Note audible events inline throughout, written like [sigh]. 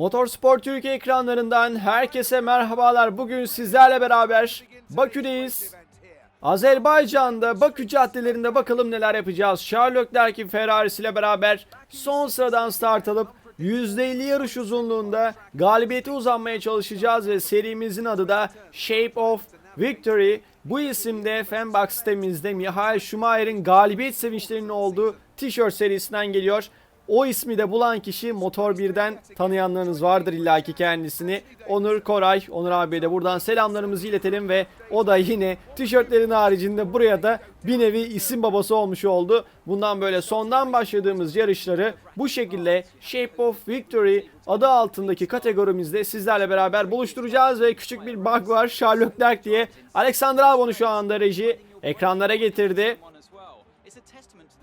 Motorspor Türkiye ekranlarından herkese merhabalar. Bugün sizlerle beraber Bakü'deyiz. Azerbaycan'da Bakü caddelerinde bakalım neler yapacağız. Charles Leclerc'in Ferrari'si beraber son sıradan start alıp %50 yarış uzunluğunda galibiyete uzanmaya çalışacağız ve serimizin adı da Shape of Victory. Bu isimde Fanbox sitemizde Michael Schumacher'in galibiyet sevinçlerinin olduğu tişört serisinden geliyor. O ismi de bulan kişi Motor 1'den tanıyanlarınız vardır illaki kendisini. Onur Koray, Onur abiye de buradan selamlarımızı iletelim ve o da yine tişörtlerin haricinde buraya da bir nevi isim babası olmuş oldu. Bundan böyle sondan başladığımız yarışları bu şekilde Shape of Victory adı altındaki kategorimizde sizlerle beraber buluşturacağız ve küçük bir bug var Charles Leclerc diye. Alexander Albon'u şu anda reji ekranlara getirdi.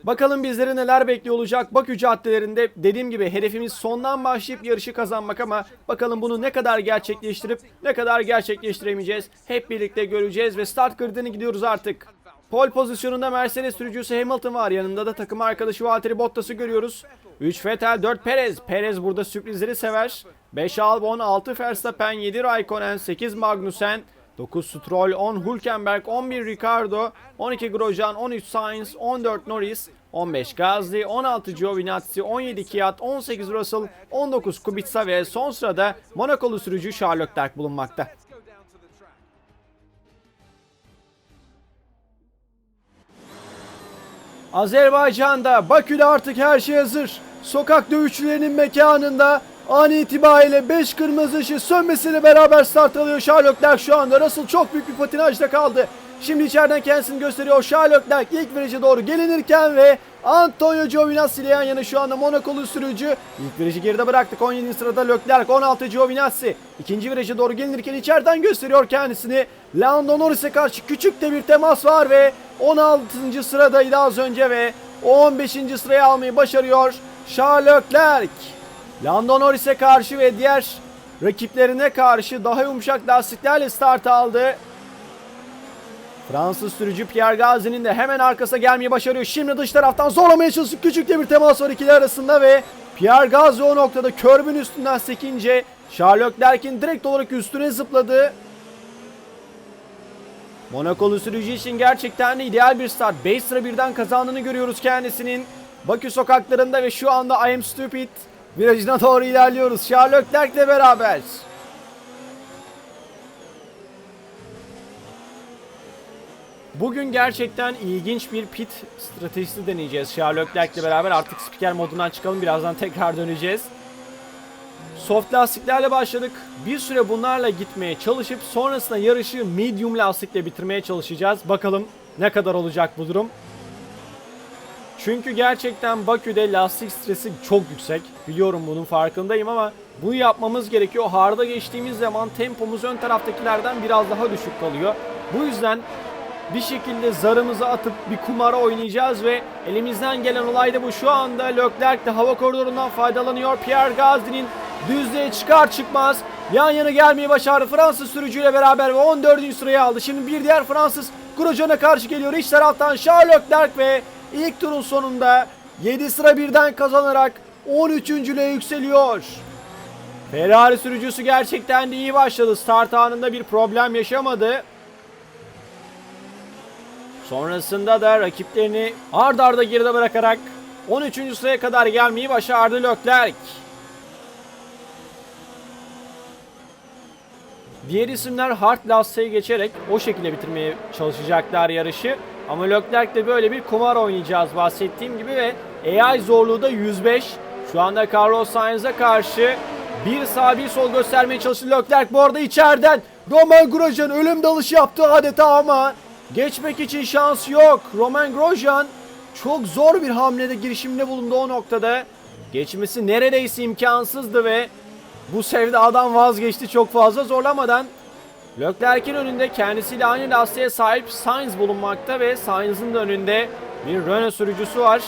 Bakalım bizleri neler bekliyor olacak Bakü caddelerinde dediğim gibi hedefimiz sondan başlayıp yarışı kazanmak ama bakalım bunu ne kadar gerçekleştirip ne kadar gerçekleştiremeyeceğiz hep birlikte göreceğiz ve start gridine gidiyoruz artık. Pole pozisyonunda Mercedes sürücüsü Hamilton var yanında da takım arkadaşı Valtteri Bottas'ı görüyoruz. 3 Vettel 4 Perez. Perez burada sürprizleri sever. 5 Albon 6 Verstappen 7 Raikkonen 8 Magnussen 9 Stroll, 10 Hülkenberg, 11 Ricardo, 12 Grosjean, 13 Sainz, 14 Norris, 15 Gasly, 16 Giovinazzi, 17 Kvyat, 18 Russell, 19 Kubica ve son sırada Monakolu sürücü Charles Leclerc bulunmakta. Azerbaycan'da, Bakü'de artık her şey hazır. Sokak dövüşçülerinin mekanında an itibariyle 5 kırmızı ışığı sönmesiyle beraber start alıyor Charles Leclerc şu anda. Russell çok büyük bir patinajda kaldı. Şimdi içeriden kendisini gösteriyor. Charles Leclerc ilk virajı doğru gelinirken ve Antonio Giovinazzi ile yan yana şu anda Monakolu sürücü. İlk virajı geride bıraktık. 17. sırada Leclerc, 16 Giovinazzi. İkinci virajı doğru gelinirken içeriden gösteriyor kendisini. Lando Norris'e karşı küçük de bir temas var ve 16. sıradaydı az önce ve 15. sıraya almayı başarıyor Charles Leclerc. Lando Norris'e karşı ve diğer rakiplerine karşı daha yumuşak lastiklerle start aldı. Fransız sürücü Pierre Gasly'nin de hemen arkasına gelmeyi başarıyor. Şimdi dış taraftan zorlamaya çalışıyor. Küçük de bir temas var ikili arasında ve Pierre Gasly o noktada körbün üstünden sekince Charles Leclerc'in direkt olarak üstüne zıpladı. Monakolu sürücü için gerçekten de ideal bir start. 5 sıra birden kazandığını görüyoruz kendisinin. Bakü sokaklarında ve şu anda I am stupid virajına doğru ilerliyoruz. Charles Leclerc'le beraber. Bugün gerçekten ilginç bir pit stratejisi deneyeceğiz. Charles Leclerc'le beraber artık spiker modundan çıkalım. Birazdan tekrar döneceğiz. Soft lastiklerle başladık. Bir süre bunlarla gitmeye çalışıp sonrasında yarışı medium lastikle bitirmeye çalışacağız. Bakalım ne kadar olacak bu durum. Çünkü gerçekten Bakü'de lastik stresi çok yüksek. Biliyorum bunun farkındayım ama bunu yapmamız gerekiyor. Hard'a geçtiğimiz zaman tempomuz ön taraftakilerden biraz daha düşük kalıyor. Bu yüzden bir şekilde zarımızı atıp bir kumara oynayacağız ve elimizden gelen olay da bu. Şu anda Leclerc de hava koridorundan faydalanıyor. Pierre Gasly'nin düzlüğe çıkar çıkmaz yan yana gelmeyi başardı. Fransız sürücüyle beraber ve 14. sırayı aldı. Şimdi bir diğer Fransız Grosjean'a karşı geliyor. İç taraftan Charles Leclerc ve ilk turun sonunda 7 sıra birden kazanarak 13. ile yükseliyor. Ferrari sürücüsü gerçekten de iyi başladı. Start anında bir problem yaşamadı. Sonrasında da rakiplerini ard arda geride bırakarak 13. sıraya kadar gelmeyi başardı Leclerc. Diğer isimler hard lastiğe geçerek o şekilde bitirmeye çalışacaklar yarışı. Ama Leclerc de böyle bir kumar oynayacağız bahsettiğim gibi ve AI zorluğu da 105. Şu anda Carlos Sainz'e karşı bir sağ bir sol göstermeye çalıştı Leclerc. Bu arada içeriden Roman Grosjean ölüm dalışı yaptı adeta ama geçmek için şans yok. Roman Grosjean çok zor bir hamlede girişimde bulundu o noktada. Geçmesi neredeyse imkansızdı ve bu sevdadan vazgeçti çok fazla zorlamadan. Leclerc'in önünde kendisiyle aynı lastiğe sahip Sainz bulunmakta ve Sainz'ın da önünde bir Renault sürücüsü var.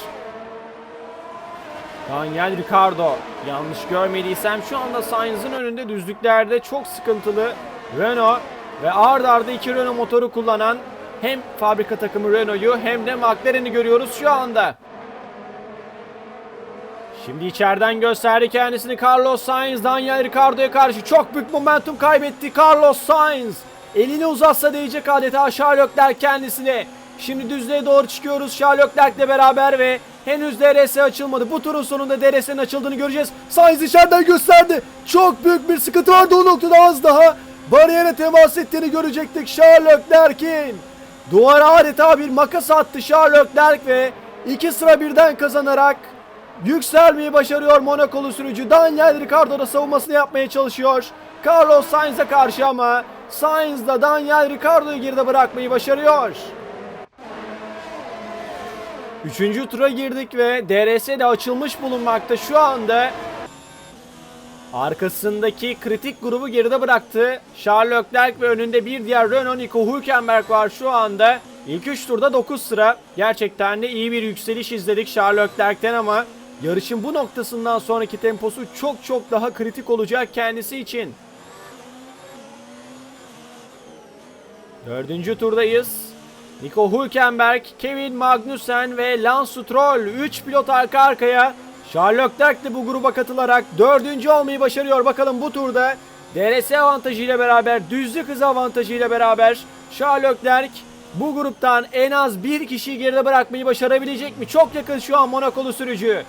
Daniel Ricciardo. Yanlış görmediysem şu anda Sainz'ın önünde düzlüklerde çok sıkıntılı Renault ve ard arda iki Renault motoru kullanan hem fabrika takımı Renault'u hem de McLaren'i görüyoruz şu anda. Şimdi içeriden gösterdi kendisini Carlos Sainz Daniel Ricciardo'ya karşı çok büyük momentum kaybetti Carlos Sainz. Elini uzatsa değecek adeta Charles Leclerc kendisine. Şimdi düzlüğe doğru çıkıyoruz Charles Leclerc'le beraber ve henüz DRS açılmadı. Bu turun sonunda DRS'nin açıldığını göreceğiz. Sainz içeriden gösterdi. Çok büyük bir sıkıntı vardı o noktada az daha. Bariyere temas ettiğini görecektik Charles Leclerc'in. Duvara adeta bir makas attı Charles Leclerc ve iki sıra birden kazanarak yükselmeyi başarıyor Monakolu sürücü. Daniel Ricciardo da savunmasını yapmaya çalışıyor. Carlos Sainz'e karşı ama Sainz da Daniel Ricciardo'yu geride bırakmayı başarıyor. Üçüncü tura girdik ve DRS de açılmış bulunmakta. Şu anda arkasındaki kritik grubu geride bıraktı. Charles Leclerc ve önünde bir diğer Renault Nico Hülkenberg var şu anda. İlk 3 turda 9 sıra. Gerçekten de iyi bir yükseliş izledik Charles Leclerc'ten ama yarışın bu noktasından sonraki temposu çok çok daha kritik olacak kendisi için. Dördüncü turdayız. Nico Hülkenberg, Kevin Magnussen ve Lance Stroll 3 pilot arka arkaya. Charles Leclerc de bu gruba katılarak dördüncü olmayı başarıyor. Bakalım bu turda DRS avantajıyla beraber, düzlük hızı avantajıyla beraber Charles Leclerc bu gruptan en az bir kişiyi geride bırakmayı başarabilecek mi? Çok yakın şu an Monakolu sürücü.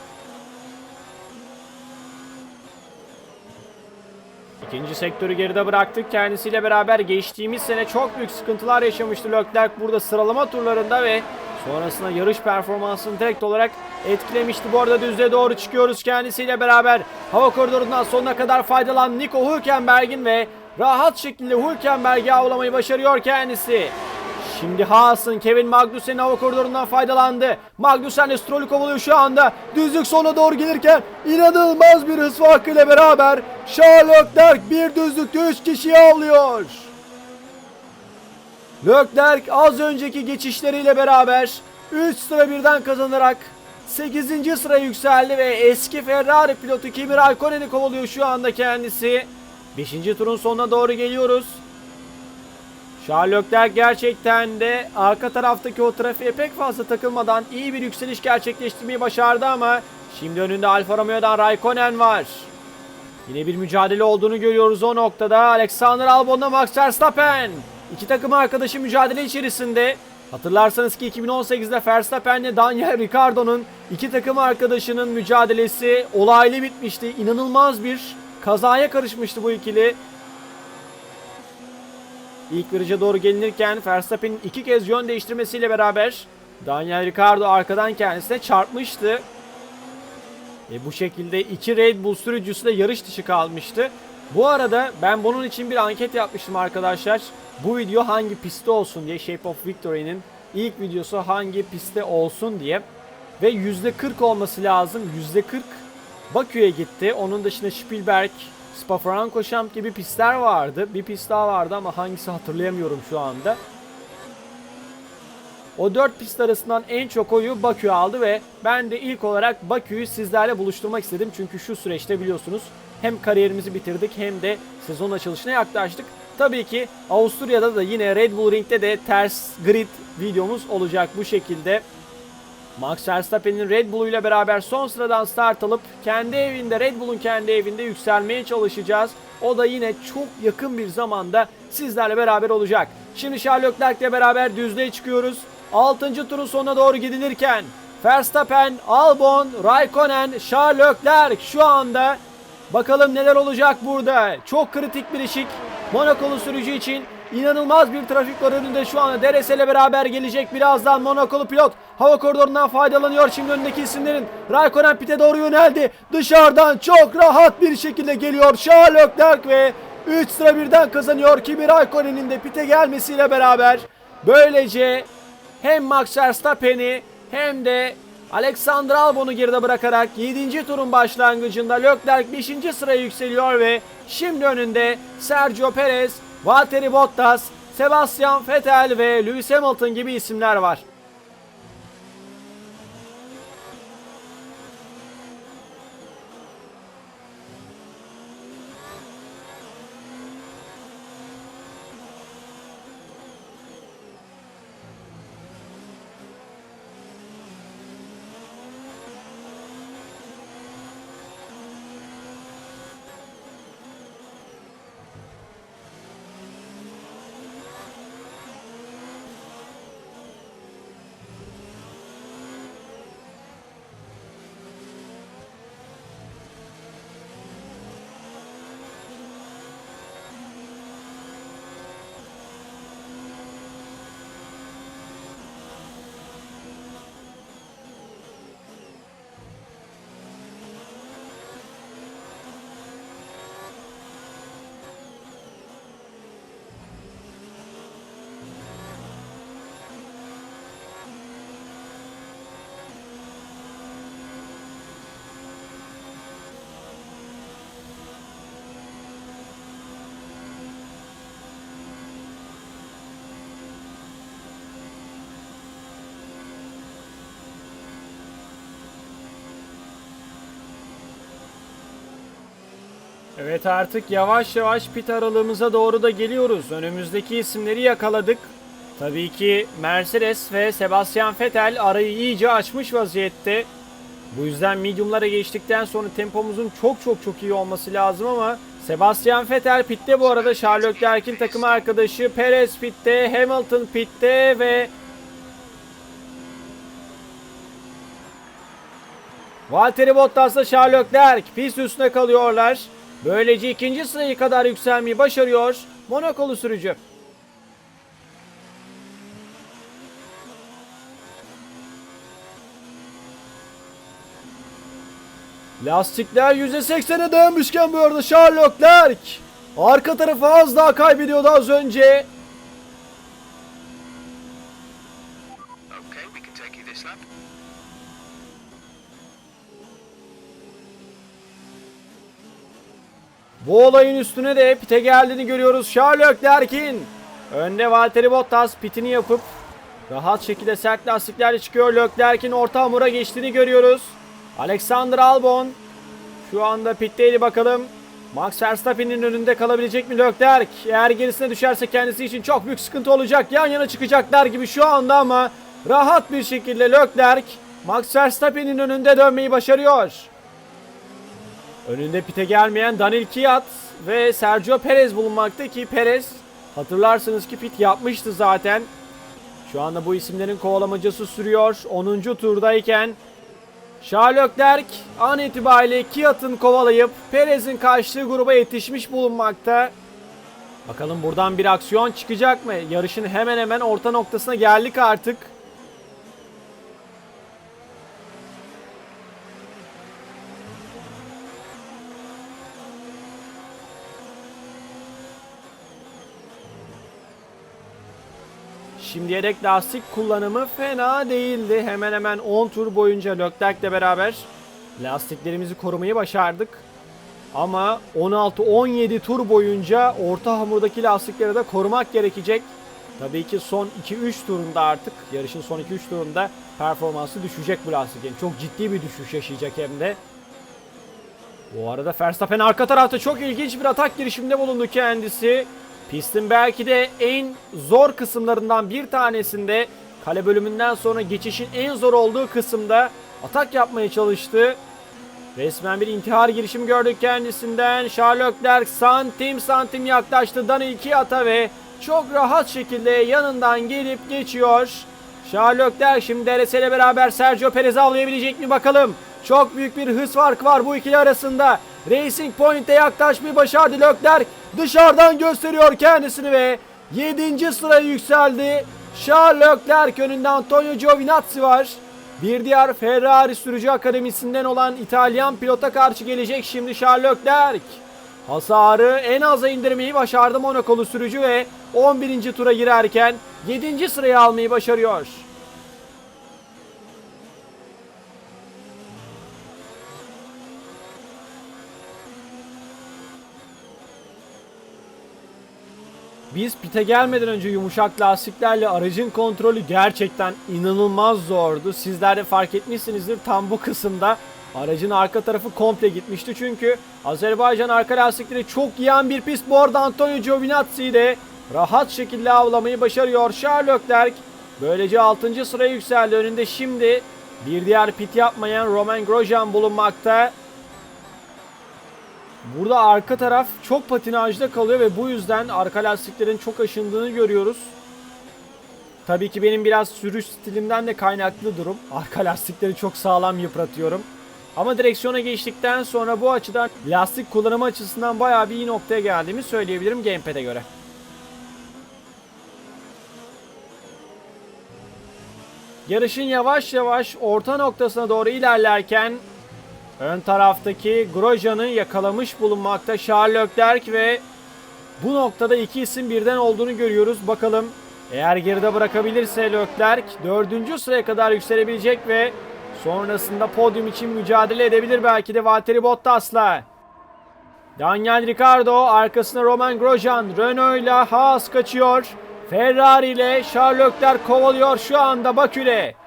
İkinci sektörü geride bıraktık. Kendisiyle beraber geçtiğimiz sene çok büyük sıkıntılar yaşamıştı Leclerc burada sıralama turlarında ve sonrasında yarış performansını direkt olarak etkilemişti. Bu arada düzlüğe doğru çıkıyoruz kendisiyle beraber. Hava koridorundan sonuna kadar faydalanan Nico Hülkenberg'in ve rahat şekilde Hülkenberg'i avlamayı başarıyor kendisi. Şimdi Haas'ın Kevin Magnussen'in hava koridorundan faydalandı. Magnussen de Stroll'ü kovalıyor şu anda. Düzlük sonuna doğru gelirken inanılmaz bir hız farkıyla beraber Charles Leclerc bir düzlükte 3 kişiyi avlıyor. Leclerc az önceki geçişleriyle beraber 3 sıra birden kazanarak 8. sıraya yükseldi ve eski Ferrari pilotu Kimi Raikkonen'i kovalıyor şu anda kendisi. 5. turun sonuna doğru geliyoruz. Charles Leclerc gerçekten de arka taraftaki o trafiğe pek fazla takılmadan iyi bir yükseliş gerçekleştirmeyi başardı ama şimdi önünde Alfa Romeo'dan Raikkonen var. Yine bir mücadele olduğunu görüyoruz o noktada. Alexander Albon'la Max Verstappen. İki takım arkadaşı mücadele içerisinde. Hatırlarsanız ki 2018'de Verstappen'le Daniel Ricciardo'nun iki takım arkadaşının mücadelesi olaylı bitmişti. İnanılmaz bir kazaya karışmıştı bu ikili. İlk viraja doğru gelinirken Verstappen'in iki kez yön değiştirmesiyle beraber Daniel Ricciardo arkadan kendisine çarpmıştı. E bu şekilde iki Red Bull sürücüsü de yarış dışı kalmıştı. Bu arada ben bunun için bir anket yapmıştım arkadaşlar. Bu video hangi pistte olsun diye Shape of Victory'nin ilk videosu hangi pistte olsun diye. Ve %40 olması lazım. %40 Bakü'ye gitti. Onun dışında Spielberg, Spa-Francorchamps gibi pistler vardı. Bir pist daha vardı ama hangisi hatırlayamıyorum şu anda. O 4 pist arasından en çok oyu Bakü aldı ve ben de ilk olarak Bakü'yü sizlerle buluşturmak istedim. Çünkü şu süreçte biliyorsunuz hem kariyerimizi bitirdik hem de sezon açılışına yaklaştık. Tabii ki Avusturya'da da yine Red Bull Ring'de de ters grid videomuz olacak bu şekilde. Max Verstappen'in Red Bull ile beraber son sıradan start alıp kendi evinde Red Bull'un kendi evinde yükselmeye çalışacağız. O da yine çok yakın bir zamanda sizlerle beraber olacak. Şimdi Charles Leclerc ile beraber düzlüğe çıkıyoruz. 6. turun sonuna doğru gidilirken Verstappen, Albon, Raikkonen, Charles Leclerc şu anda bakalım neler olacak burada. Çok kritik bir eşik Monakolu sürücü için. İnanılmaz bir trafik var önünde şu anda. DRS ile beraber gelecek birazdan Monakolu pilot. Hava koridorundan faydalanıyor. Şimdi önündeki isimlerin Raikkonen pite doğru yöneldi. Dışarıdan çok rahat bir şekilde geliyor Charles Leclerc ve 3 sıra birden kazanıyor. Kimi Raikkonen'in de pite gelmesiyle beraber. Böylece hem Max Verstappen'i hem de Alexander Albon'u geride bırakarak 7. turun başlangıcında Leclerc 5. sıraya yükseliyor ve şimdi önünde Sergio Perez, Valtteri Bottas, Sebastian Vettel ve Lewis Hamilton gibi isimler var. Evet artık yavaş yavaş pit aralığımıza doğru da geliyoruz. Önümüzdeki isimleri yakaladık. Tabii ki Mercedes ve Sebastian Vettel arayı iyice açmış vaziyette. Bu yüzden mediumlara geçtikten sonra tempomuzun çok çok çok iyi olması lazım ama Sebastian Vettel pitte bu arada Charles Leclerc'in takım arkadaşı Perez pitte, Hamilton pitte ve Valtteri Bottas'la Charles Leclerc pist üstüne kalıyorlar. Böylece ikinci sırayı kadar yükselmeyi başarıyor Monakolu sürücü. Lastikler %80'e dayanmışken bu arada Charles Leclerc arka tarafı az daha kaybediyordu az önce. Bu olayın üstüne de pite geldiğini görüyoruz Charles Leclerc'in. Önde Valtteri Bottas pitini yapıp rahat şekilde sert lastiklerle çıkıyor. Leclerc'in orta hamura geçtiğini görüyoruz. Alexander Albon şu anda pitteydi bakalım. Max Verstappen'in önünde kalabilecek mi Leclerc? Eğer gerisine düşerse kendisi için çok büyük sıkıntı olacak. Yan yana çıkacaklar gibi şu anda ama rahat bir şekilde Leclerc Max Verstappen'in önünde dönmeyi başarıyor. Önünde pite gelmeyen Daniel Kiat ve Sergio Perez bulunmakta ki Perez hatırlarsınız ki pit yapmıştı zaten. Şu anda bu isimlerin kovalamacası sürüyor. 10. turdayken Charles Leclerc an itibariyle Kiat'ın kovalayıp Perez'in kaçtığı gruba yetişmiş bulunmakta. Bakalım buradan bir aksiyon çıkacak mı? Yarışın hemen hemen orta noktasına geldik artık. Şimdiye dek lastik kullanımı fena değildi. Hemen hemen 10 tur boyunca Leclerc'le beraber lastiklerimizi korumayı başardık. Ama 16-17 tur boyunca orta hamurdaki lastikleri de korumak gerekecek. Tabii ki son 2-3 turunda artık yarışın son 2-3 turunda performansı düşecek bu lastiklerin. Çok ciddi bir düşüş yaşayacak hem de. Bu arada Verstappen arka tarafta çok ilginç bir atak girişiminde bulundu kendisi. Pistin belki de en zor kısımlarından bir tanesinde kale bölümünden sonra geçişin en zor olduğu kısımda atak yapmaya çalıştı. Resmen bir intihar girişimi gördük kendisinden. Charles Leclerc santim santim yaklaştı Daniel Kiat'a ve çok rahat şekilde yanından gelip geçiyor. Charles Leclerc şimdi DRS ile beraber Sergio Perez'i avlayabilecek mi bakalım. Çok büyük bir hız farkı var bu ikili arasında. Racing Point'e yaklaşmayı başardı Leclerc. Dışarıdan gösteriyor kendisini ve 7. sıraya yükseldi. Charles Leclerc önünde Antonio Giovinazzi var. Bir diğer Ferrari sürücü akademisinden olan İtalyan pilota karşı gelecek şimdi Charles Leclerc. Hasarı en aza indirmeyi başardı Monakolu sürücü ve 11. tura girerken 7. sırayı almayı başarıyor. Biz pite gelmeden önce yumuşak lastiklerle aracın kontrolü gerçekten inanılmaz zordu. Sizler de fark etmişsinizdir tam bu kısımda aracın arka tarafı komple gitmişti. Çünkü Azerbaycan arka lastikleri çok yiyen bir pist. Bu arada Antonio Giovinazzi de rahat şekilde avlamayı başarıyor. Charles Leclerc böylece 6. sıraya yükseldi. Önünde şimdi bir diğer pit yapmayan Romain Grosjean bulunmakta. Burada arka taraf çok patinajda kalıyor ve bu yüzden arka lastiklerin çok aşındığını görüyoruz. Tabii ki benim biraz sürüş stilimden de kaynaklı durum. Arka lastikleri çok sağlam yıpratıyorum. Ama direksiyona geçtikten sonra bu açıdan lastik kullanımı açısından bayağı bir iyi noktaya geldiğimi söyleyebilirim Gamepad'e göre. Yarışın yavaş yavaş orta noktasına doğru ilerlerken Ön taraftaki Grosjean'ı yakalamış bulunmakta Charles Leclerc ve bu noktada iki isim birden olduğunu görüyoruz. Bakalım eğer geride bırakabilirse Leclerc dördüncü sıraya kadar yükselebilecek ve sonrasında podyum için mücadele edebilir belki de Valtteri Bottas'la. Daniel Ricciardo arkasına Romain Grosjean Renault ile Haas kaçıyor. Ferrari ile Charles Leclerc kovalıyor şu anda Bakü'le.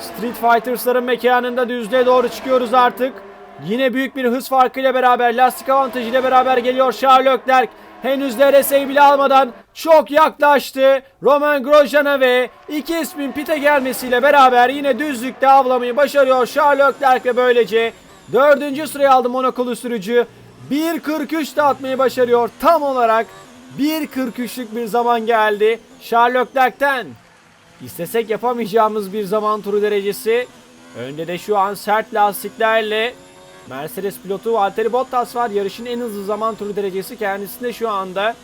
Street Fighters'ların mekanında düzlüğe doğru çıkıyoruz artık. Yine büyük bir hız farkıyla beraber lastik avantajıyla beraber geliyor Charles Leclerc. Henüz DRS'yi bile almadan çok yaklaştı. Roman Grosjean'a ve iki ismin pite gelmesiyle beraber yine düzlükte avlamayı başarıyor Charles Leclerc ve böylece dördüncü sırayı aldı Monakolu sürücü. 1.43 de atmayı başarıyor. Tam olarak 1.43'lük bir zaman geldi Charles Leclerc'ten. İstesek yapamayacağımız bir zaman turu derecesi. Önde de şu an sert lastiklerle Mercedes pilotu Valtteri Bottas var. Yarışın en hızlı zaman turu derecesi kendisinde şu anda.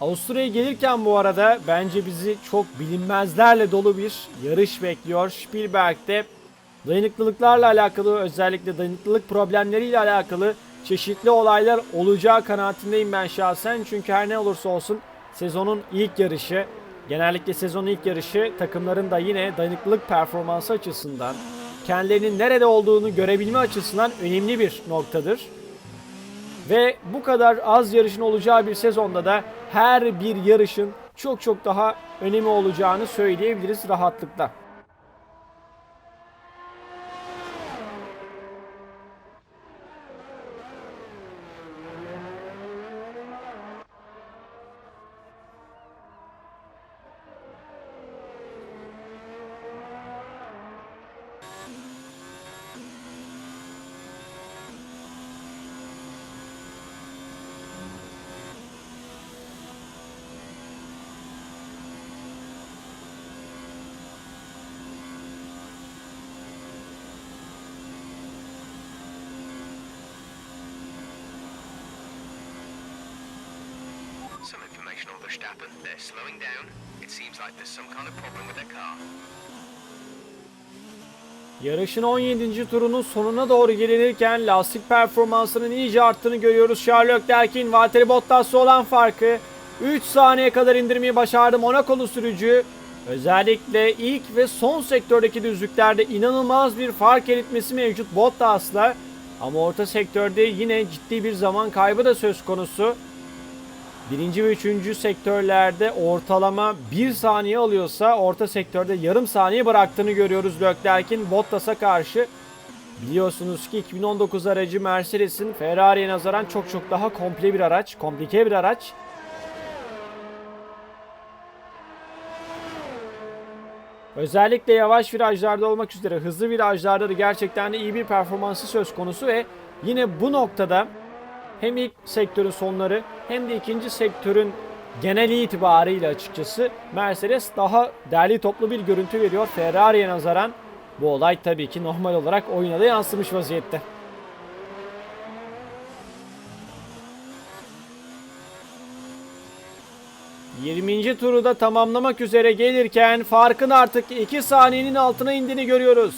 Avusturya'ya gelirken bu arada bence bizi çok bilinmezlerle dolu bir yarış bekliyor. Spielberg'de dayanıklılıklarla alakalı özellikle dayanıklılık problemleriyle alakalı çeşitli olaylar olacağı kanaatindeyim ben şahsen. Çünkü her ne olursa olsun sezonun ilk yarışı genellikle sezonun ilk yarışı takımların da yine dayanıklılık performansı açısından kendilerinin nerede olduğunu görebilme açısından önemli bir noktadır. Ve bu kadar az yarışın olacağı bir sezonda da her bir yarışın çok çok daha önemi olacağını söyleyebiliriz rahatlıkla. Some Verstappen. They're slowing down. It seems like there's some kind of problem with their car. Yarışın 17. turunun sonuna doğru gelinirken lastik performansının iyice arttığını görüyoruz. Charles Leclerc'in Valtteri Bottas'la olan farkı 3 saniye kadar indirmeyi başardı Monakolu sürücü. Özellikle ilk ve son sektördeki düzlüklerde inanılmaz bir fark eritmesi mevcut Bottas'la. Ama orta sektörde yine ciddi bir zaman kaybı da söz konusu. Birinci ve üçüncü sektörlerde ortalama 1 saniye alıyorsa orta sektörde yarım saniye bıraktığını görüyoruz Leclerc'in Bottas'a karşı. Biliyorsunuz ki 2019 aracı Mercedes'in Ferrari'ye nazaran çok çok daha komple bir araç, komplike bir araç. Özellikle yavaş virajlarda olmak üzere hızlı virajlarda da gerçekten de iyi bir performansı söz konusu ve yine bu noktada hem ilk sektörün sonları hem de ikinci sektörün genel itibarıyla açıkçası Mercedes daha derli toplu bir görüntü veriyor Ferrari'ye nazaran. Bu olay tabii ki normal olarak oyuna da yansımış vaziyette. ...20. turu da tamamlamak üzere gelirken... ...farkın artık 2 saniyenin altına indiğini görüyoruz.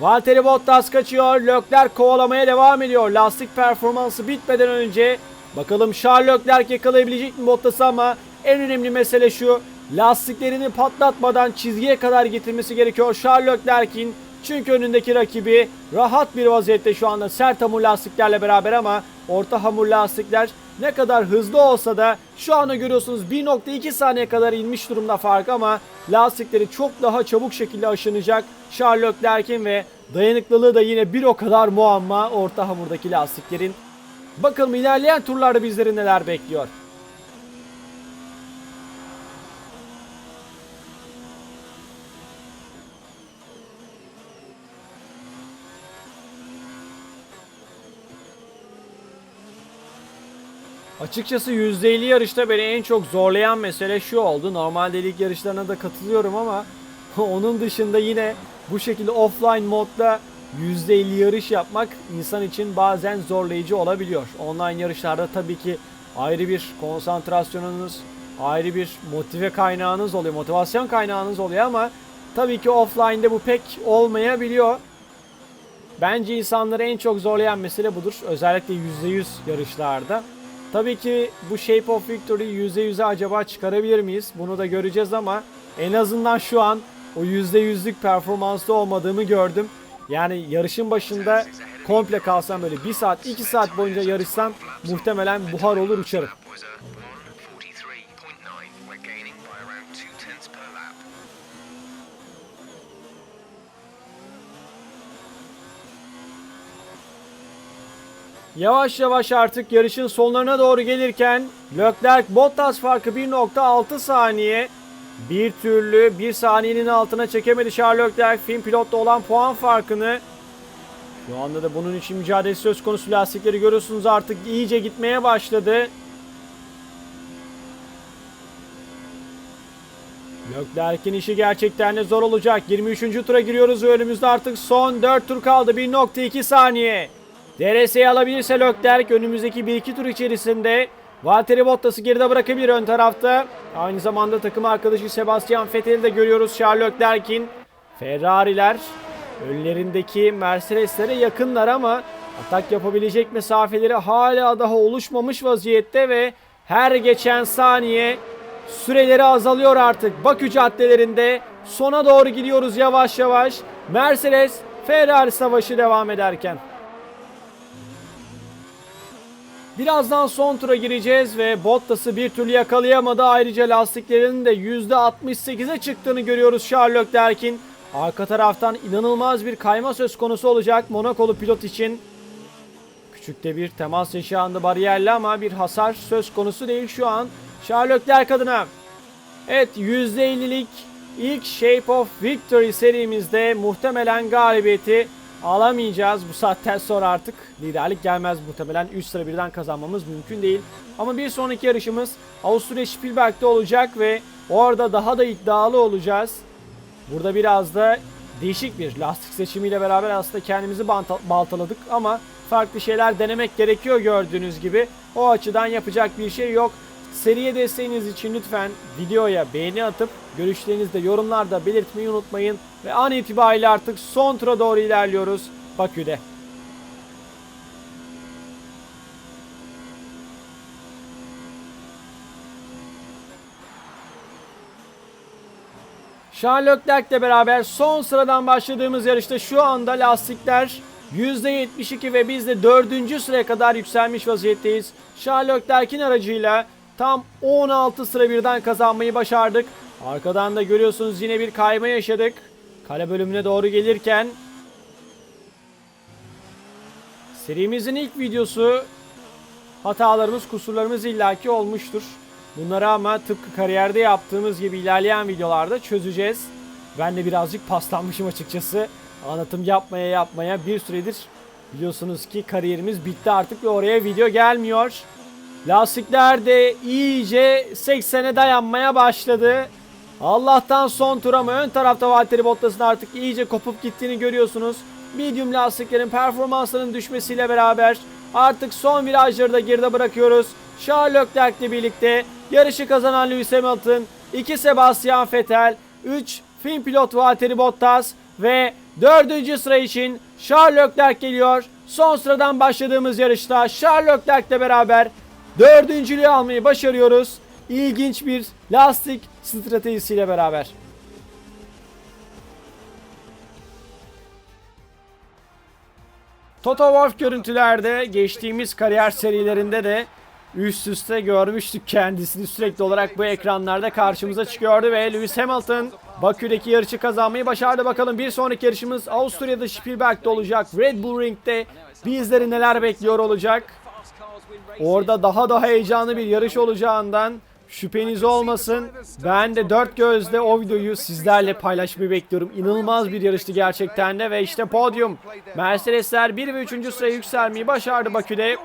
Valtteri Bottas kaçıyor. Leclerc kovalamaya devam ediyor. Lastik performansı bitmeden önce bakalım Charles Leclerc yakalayabilecek mi Bottas'ı ama en önemli mesele şu. Lastiklerini patlatmadan çizgiye kadar getirmesi gerekiyor Charles Leclerc'in. Çünkü önündeki rakibi rahat bir vaziyette şu anda sert hamur lastiklerle beraber ama orta hamur lastikler ne kadar hızlı olsa da şu anda görüyorsunuz 1.2 saniye kadar inmiş durumda fark ama lastikleri çok daha çabuk şekilde aşınacak Charles Leclerc'in ve dayanıklılığı da yine bir o kadar muamma orta hamurdaki lastiklerin. Bakalım ilerleyen turlarda bizleri neler bekliyor. Açıkçası %50 yarışta beni en çok zorlayan mesele şu oldu. Normalde lig yarışlarına da katılıyorum ama [laughs] onun dışında yine bu şekilde offline modda %50 yarış yapmak insan için bazen zorlayıcı olabiliyor. Online yarışlarda tabii ki ayrı bir konsantrasyonunuz, ayrı bir motive kaynağınız oluyor, motivasyon kaynağınız oluyor ama tabii ki offline'de bu pek olmayabiliyor. Bence insanları en çok zorlayan mesele budur. Özellikle %100 yarışlarda. Tabii ki bu Shape of Victory'yi %100'e acaba çıkarabilir miyiz? Bunu da göreceğiz ama en azından şu an o %100'lük performanslı olmadığımı gördüm. Yani yarışın başında komple kalsam böyle 1 saat 2 saat boyunca yarışsam muhtemelen buhar olur uçarım. Yavaş yavaş artık yarışın sonlarına doğru gelirken Leclerc Bottas farkı 1.6 saniye bir türlü bir saniyenin altına çekemedi Charles Leclerc film pilotta olan puan farkını şu anda da bunun için mücadele söz konusu lastikleri görüyorsunuz artık iyice gitmeye başladı. Leclerc'in işi gerçekten de zor olacak. 23. tura giriyoruz ve önümüzde artık son 4 tur kaldı. 1.2 saniye. DRS'yi alabilirse Leclerc önümüzdeki 1-2 tur içerisinde Valtteri Bottas'ı geride bırakabilir ön tarafta. Aynı zamanda takım arkadaşı Sebastian Vettel'i de görüyoruz Charles Leclerc'in. Ferrari'ler önlerindeki Mercedes'lere yakınlar ama atak yapabilecek mesafeleri hala daha oluşmamış vaziyette ve her geçen saniye Süreleri azalıyor artık. Bakü caddelerinde sona doğru gidiyoruz yavaş yavaş. Mercedes Ferrari savaşı devam ederken. Birazdan son tura gireceğiz ve Bottas'ı bir türlü yakalayamadı. Ayrıca lastiklerinin de %68'e çıktığını görüyoruz Charles Leclerc'in. Arka taraftan inanılmaz bir kayma söz konusu olacak Monakolu pilot için. Küçükte bir temas yaşandı bariyerle ama bir hasar söz konusu değil şu an. Charles Leclerc adına. Evet %50'lik ilk Shape of Victory serimizde muhtemelen galibiyeti alamayacağız. Bu saatten sonra artık liderlik gelmez muhtemelen. 3 sıra birden kazanmamız mümkün değil. Ama bir sonraki yarışımız Avusturya Spielberg'de olacak ve orada daha da iddialı olacağız. Burada biraz da değişik bir lastik seçimiyle beraber aslında kendimizi baltaladık ama farklı şeyler denemek gerekiyor gördüğünüz gibi. O açıdan yapacak bir şey yok. Seriye desteğiniz için lütfen videoya beğeni atıp görüşlerinizi de yorumlarda belirtmeyi unutmayın. Ve an itibariyle artık son tura doğru ilerliyoruz Bakü'de. Charles Leclerc'le beraber son sıradan başladığımız yarışta şu anda lastikler %72 ve biz de 4. sıraya kadar yükselmiş vaziyetteyiz. Charles Leclerc'in aracıyla tam 16 sıra birden kazanmayı başardık. Arkadan da görüyorsunuz yine bir kayma yaşadık. Kale bölümüne doğru gelirken serimizin ilk videosu hatalarımız, kusurlarımız illaki olmuştur. Bunları ama tıpkı kariyerde yaptığımız gibi ilerleyen videolarda çözeceğiz. Ben de birazcık paslanmışım açıkçası. Anlatım yapmaya yapmaya bir süredir biliyorsunuz ki kariyerimiz bitti artık ve oraya video gelmiyor. Lastikler de iyice 80'e dayanmaya başladı. Allah'tan son tur ama ön tarafta Valtteri Bottas'ın artık iyice kopup gittiğini görüyorsunuz. Medium lastiklerin performanslarının düşmesiyle beraber artık son virajları da geride bırakıyoruz. Charles Leclerc ile birlikte yarışı kazanan Lewis Hamilton, 2 Sebastian Vettel, 3 Fin pilot Valtteri Bottas ve 4. sıra için Charles Leclerc geliyor. Son sıradan başladığımız yarışta Charles Leclerc ile beraber dördüncülüğü almayı başarıyoruz. İlginç bir lastik stratejisiyle beraber. Toto Wolff görüntülerde geçtiğimiz kariyer serilerinde de üst üste görmüştük kendisini sürekli olarak bu ekranlarda karşımıza çıkıyordu ve Lewis Hamilton Bakü'deki yarışı kazanmayı başardı. Bakalım bir sonraki yarışımız Avusturya'da Spielberg'de olacak. Red Bull Ring'de bizleri neler bekliyor olacak. Orada daha da heyecanlı bir yarış olacağından şüpheniz olmasın. Ben de dört gözle o videoyu sizlerle paylaşmayı bekliyorum. İnanılmaz bir yarıştı gerçekten de ve işte podyum. Mercedesler 1 ve 3. sıraya yükselmeyi başardı Bakü'de.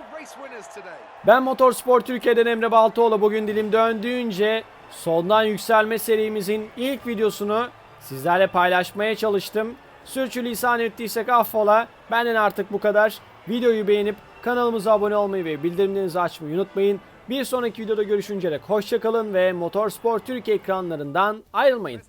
Ben Motorspor Türkiye'den Emre Baltoğlu. Bugün dilim döndüğünce sondan yükselme serimizin ilk videosunu sizlerle paylaşmaya çalıştım. Sürçülisan ettiysek affola. Benden artık bu kadar. Videoyu beğenip kanalımıza abone olmayı ve bildirimlerinizi açmayı unutmayın. Bir sonraki videoda görüşünceye dek hoşçakalın ve Motorspor Türkiye ekranlarından ayrılmayın.